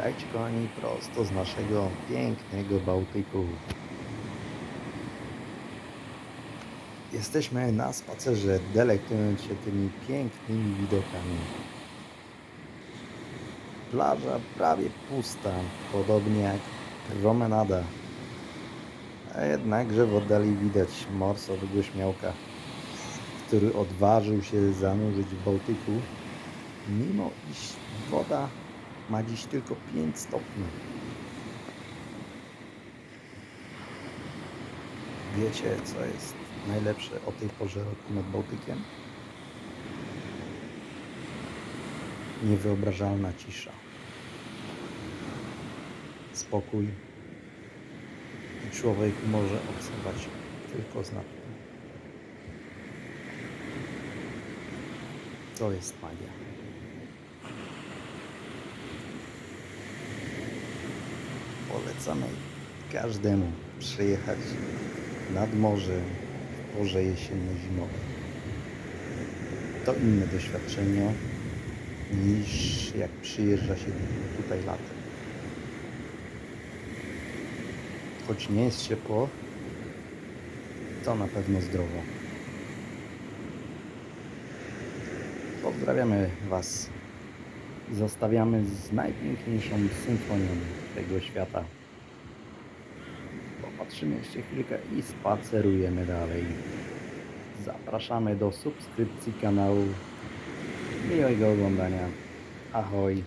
Witajcie kochani prosto z naszego pięknego Bałtyku. Jesteśmy na spacerze, delektując się tymi pięknymi widokami. Plaża prawie pusta, podobnie jak promenada. A jednakże w oddali widać morsowego śmiałka, który odważył się zanurzyć w Bałtyku, mimo iż woda ma dziś tylko 5 stopni. Wiecie, co jest najlepsze o tej porze roku nad Bałtykiem? Niewyobrażalna cisza. Spokój. I człowiek może obserwować tylko z natury. To jest magia. Polecamy każdemu przyjechać nad morze w porze jesienno-zimowej. To inne doświadczenie niż jak przyjeżdża się tutaj latem. Choć nie jest ciepło, to na pewno zdrowo. Pozdrawiamy Was zostawiamy z najpiękniejszą symfonią tego świata. Popatrzymy jeszcze chwilkę i spacerujemy dalej. Zapraszamy do subskrypcji kanału. Miłego oglądania. Ahoj.